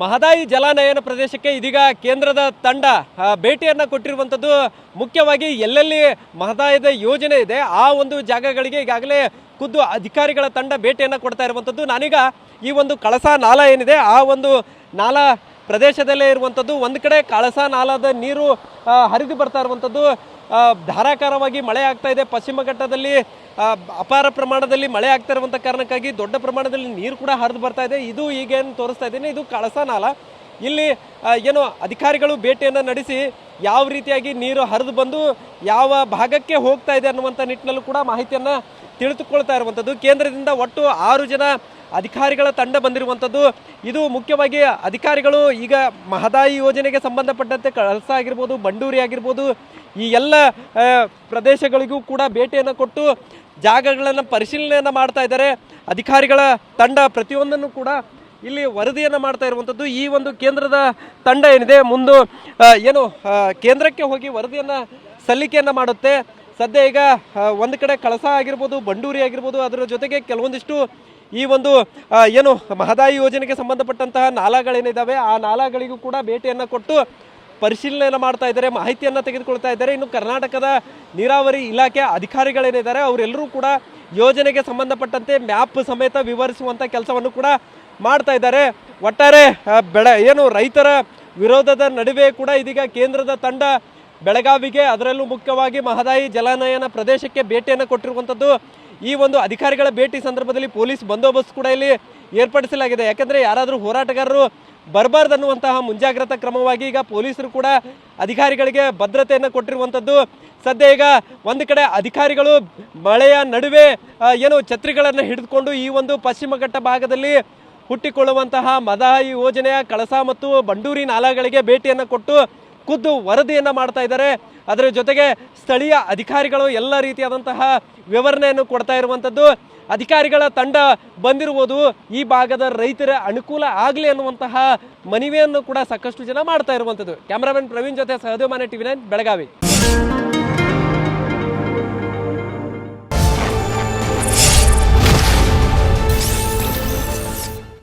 ಮಹದಾಯಿ ಜಲಾನಯನ ಪ್ರದೇಶಕ್ಕೆ ಇದೀಗ ಕೇಂದ್ರದ ತಂಡ ಭೇಟಿಯನ್ನು ಕೊಟ್ಟಿರುವಂಥದ್ದು ಮುಖ್ಯವಾಗಿ ಎಲ್ಲೆಲ್ಲಿ ಮಹದಾಯದ ಯೋಜನೆ ಇದೆ, ಆ ಒಂದು ಜಾಗಗಳಿಗೆ ಈಗಾಗಲೇ ಖುದ್ದು ಅಧಿಕಾರಿಗಳ ತಂಡ ಭೇಟಿಯನ್ನು ಕೊಡ್ತಾ ಇರುವಂಥದ್ದು. ನಾನೀಗ ಈ ಒಂದು ಕಳಸ ನಾಲ ಏನಿದೆ, ಆ ಒಂದು ನಾಲ ಪ್ರದೇಶದಲ್ಲೇ ಇರುವಂಥದ್ದು. ಒಂದು ಕಡೆ ಕಳಸ ನಾಲದ ನೀರು ಹರಿದು ಬರ್ತಾ ಇರುವಂಥದ್ದು. ಧಾರಾಕಾರವಾಗಿ ಮಳೆ ಆಗ್ತಾ ಇದೆ. ಪಶ್ಚಿಮ ಘಟ್ಟದಲ್ಲಿ ಅಪಾರ ಪ್ರಮಾಣದಲ್ಲಿ ಮಳೆ ಆಗ್ತಾ ಇರುವಂಥ ಕಾರಣಕ್ಕಾಗಿ ದೊಡ್ಡ ಪ್ರಮಾಣದಲ್ಲಿ ನೀರು ಕೂಡ ಹರಿದು ಬರ್ತಾ ಇದೆ. ಇದು ಈಗೇನು ತೋರಿಸ್ತಾ ಇದ್ದೀನಿ. ಇದು ಕಳಸ ನಾಲ. ಇಲ್ಲಿ ಏನು ಅಧಿಕಾರಿಗಳು ಭೇಟಿಯನ್ನು ನಡೆಸಿ ಯಾವ ರೀತಿಯಾಗಿ ನೀರು ಹರಿದು ಬಂದು ಯಾವ ಭಾಗಕ್ಕೆ ಹೋಗ್ತಾ ಇದೆ ಅನ್ನುವಂಥ ನಿಟ್ಟಿನಲ್ಲೂ ಕೂಡ ಮಾಹಿತಿಯನ್ನು ತಿಳಿದುಕೊಳ್ತಾ ಇರುವಂಥದ್ದು. ಕೇಂದ್ರದಿಂದ ಒಟ್ಟು ಆರು ಜನ ಅಧಿಕಾರಿಗಳ ತಂಡ ಬಂದಿರುವಂಥದ್ದು. ಇದು ಮುಖ್ಯವಾಗಿ ಅಧಿಕಾರಿಗಳು ಈಗ ಮಹದಾಯಿ ಯೋಜನೆಗೆ ಸಂಬಂಧಪಟ್ಟಂತೆ ಕಳಸ ಆಗಿರ್ಬೋದು, ಬಂಡೂರಿ ಆಗಿರ್ಬೋದು, ಈ ಎಲ್ಲ ಪ್ರದೇಶಗಳಿಗೂ ಕೂಡ ಭೇಟಿಯನ್ನು ಕೊಟ್ಟು ಜಾಗಗಳನ್ನು ಪರಿಶೀಲನೆಯನ್ನು ಮಾಡ್ತಾ ಇದ್ದಾರೆ. ಅಧಿಕಾರಿಗಳ ತಂಡ ಪ್ರತಿಯೊಂದನ್ನು ಕೂಡ ಇಲ್ಲಿ ವರದಿಯನ್ನು ಮಾಡ್ತಾ ಇರುವಂಥದ್ದು ಈ ಒಂದು ಕೇಂದ್ರದ ತಂಡ ಏನಿದೆ, ಮುಂದೆ ಏನು ಕೇಂದ್ರಕ್ಕೆ ಹೋಗಿ ವರದಿಯನ್ನು ಸಲ್ಲಿಕೆಯನ್ನು ಮಾಡುತ್ತೆ. ಸದ್ಯ ಈಗ ಒಂದು ಕಡೆ ಕಳಸ ಆಗಿರ್ಬೋದು, ಬಂಡೂರಿ ಆಗಿರ್ಬೋದು, ಅದರ ಜೊತೆಗೆ ಕೆಲವೊಂದಿಷ್ಟು ಈ ಒಂದು ಏನು ಮಹದಾಯಿ ಯೋಜನೆಗೆ ಸಂಬಂಧಪಟ್ಟಂತಹ ನಾಲಾಗಳೇನಿದ್ದಾವೆ ಆ ನಾಲಾಗಳಿಗೂ ಕೂಡ ಭೇಟಿಯನ್ನು ಕೊಟ್ಟು ಪರಿಶೀಲನೆಯನ್ನು ಮಾಡ್ತಾ ಇದ್ದಾರೆ, ಮಾಹಿತಿಯನ್ನು ತೆಗೆದುಕೊಳ್ತಾ ಇದ್ದಾರೆ. ಇನ್ನು ಕರ್ನಾಟಕದ ನೀರಾವರಿ ಇಲಾಖೆ ಅಧಿಕಾರಿಗಳೇನಿದ್ದಾರೆ, ಅವರೆಲ್ಲರೂ ಕೂಡ ಯೋಜನೆಗೆ ಸಂಬಂಧಪಟ್ಟಂತೆ ಮ್ಯಾಪ್ ಸಮೇತ ವಿವರಿಸುವಂಥ ಕೆಲಸವನ್ನು ಕೂಡ ಮಾಡ್ತಾ ಇದ್ದಾರೆ. ಒಟ್ಟಾರೆ ಬೆಳೆ, ಏನು ರೈತರ ವಿರೋಧದ ನಡುವೆ ಕೂಡ ಇದೀಗ ಕೇಂದ್ರದ ತಂಡ ಬೆಳಗಾವಿಗೆ ಅದರಲ್ಲೂ ಮುಖ್ಯವಾಗಿ ಮಹದಾಯಿ ಜಲಾನಯನ ಪ್ರದೇಶಕ್ಕೆ ಭೇಟಿಯನ್ನು ಕೊಟ್ಟಿರುವಂಥದ್ದು. ಈ ಒಂದು ಅಧಿಕಾರಿಗಳ ಭೇಟಿ ಸಂದರ್ಭದಲ್ಲಿ ಪೊಲೀಸ್ ಬಂದೋಬಸ್ತ್ ಕೂಡ ಇಲ್ಲಿ ಏರ್ಪಡಿಸಲಾಗಿದೆ. ಯಾಕಂದರೆ ಯಾರಾದರೂ ಹೋರಾಟಗಾರರು ಬರಬಾರ್ದನ್ನುವಂತಹ ಮುಂಜಾಗ್ರತಾ ಕ್ರಮವಾಗಿ ಈಗ ಪೊಲೀಸರು ಕೂಡ ಅಧಿಕಾರಿಗಳಿಗೆ ಭದ್ರತೆಯನ್ನು ಕೊಟ್ಟಿರುವಂಥದ್ದು. ಸದ್ಯ ಈಗ ಒಂದು ಕಡೆ ಅಧಿಕಾರಿಗಳು ಮಳೆಯ ನಡುವೆ ಏನು ಛತ್ರಿಗಳನ್ನು ಹಿಡಿದುಕೊಂಡು ಈ ಒಂದು ಪಶ್ಚಿಮ ಘಟ್ಟ ಭಾಗದಲ್ಲಿ ಹುಟ್ಟಿಕೊಳ್ಳುವಂತಹ ಮದಾಯಿ ಯೋಜನೆಯ ಕಳಸ ಮತ್ತು ಬಂಡೂರಿ ನಾಲಾಗಳಿಗೆ ಭೇಟಿಯನ್ನು ಕೊಟ್ಟು ಖುದ್ದು ವರದಿಯನ್ನು ಮಾಡ್ತಾ ಇದ್ದಾರೆ. ಅದರ ಜೊತೆಗೆ ಸ್ಥಳೀಯ ಅಧಿಕಾರಿಗಳು ಎಲ್ಲ ರೀತಿಯಾದಂತಹ ವಿವರಣೆಯನ್ನು ಕೊಡ್ತಾ ಇರುವಂಥದ್ದು ಅಧಿಕಾರಿಗಳ ತಂಡ ಬಂದಿರುವುದು ಈ ಭಾಗದ ರೈತರ ಅನುಕೂಲ ಆಗಲಿ ಅನ್ನುವಂತಹ ಮನವಿಯನ್ನು ಕೂಡ ಸಾಕಷ್ಟು ಜನ ಮಾಡ್ತಾ ಇರುವಂಥದ್ದು ಕ್ಯಾಮ್ರಾಮನ್ ಪ್ರವೀಣ್ ಜೊತೆ ಸಹದೇವ ಮಾನೆ ಟಿವಿ ನೈನ್, ಬೆಳಗಾವಿ.